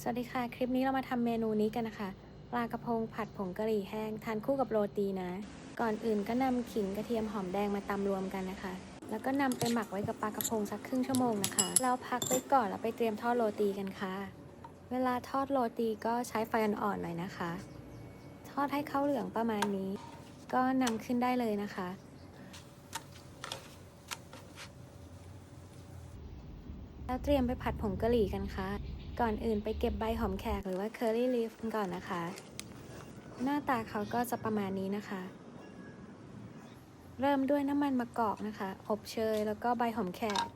สวัสดีค่ะ คลิปนี้เรามาทำเมนูนี้กันนะคะ ปลากระพงผัดผงกะหรี่แห้ง ทานคู่กับโรตีนะ ก่อนอื่นก็นำขิงกระเทียมหอมแดงมาตำรวมกันนะคะ แล้วก็นำไปหมักไว้กับปลากระพงสักครึ่งชั่วโมงนะคะ เราพักไว้ก่อนแล้วไปเตรียมทอดโรตีกันค่ะ เวลาทอดโรตีก็ใช้ไฟอ่อนๆหน่อยนะคะ ทอดให้เข้าเหลืองประมาณนี้ ก็นำขึ้นได้เลยนะคะ แล้วเตรียมไปผัดผงกะหรี่กันค่ะ ก่อนอื่นไปเก็บใบหอมแขกหรือว่า curry leaf กันก่อนนะคะ หน้าตาเขาก็จะประมาณนี้นะคะ เริ่มด้วยน้ำมันมะกอกนะคะ อบเชยแล้วก็ใบหอมแขก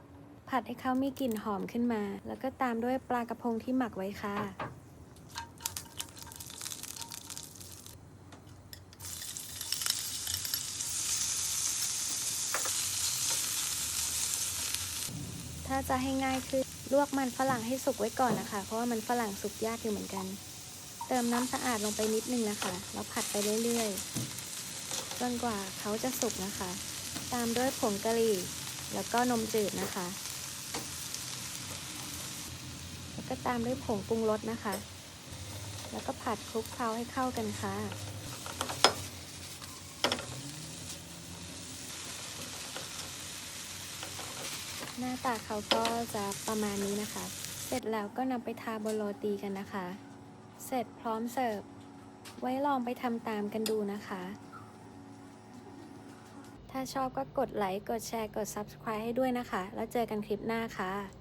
ผัดให้เขามีกลิ่นหอมขึ้นมา แล้วก็ตามด้วยปลากระพงที่หมักไว้ค่ะ ถ้าจะให้ง่ายคือลวกมันฝรั่งให้สุกไว้ก่อนนะคะ เพราะว่ามันฝรั่งสุกยากอยู่เหมือนกัน เติมน้ำสะอาดลงไปนิดนึงนะคะ แล้วผัดไปเรื่อยๆ จนกว่าเขาจะสุกนะคะ ตามด้วยผงกะหรี่ แล้วก็นมจืดนะคะ แล้วก็ตามด้วยผงปรุงรสนะคะ แล้วก็ผัดคลุกเคล้าให้เข้ากันค่ะ หน้าตาเขาก็จะประมาณนี้นะคะ เสร็จแล้วก็นำไปทาบนโรตีกันนะคะ เสร็จพร้อมเสิร์ฟ ไว้ลองไปทำตามกันดูนะคะ ถ้าชอบก็กดไลค์ กดแชร์ กด Subscribe ให้ด้วยนะคะ แล้วเจอกันคลิปหน้าค่ะ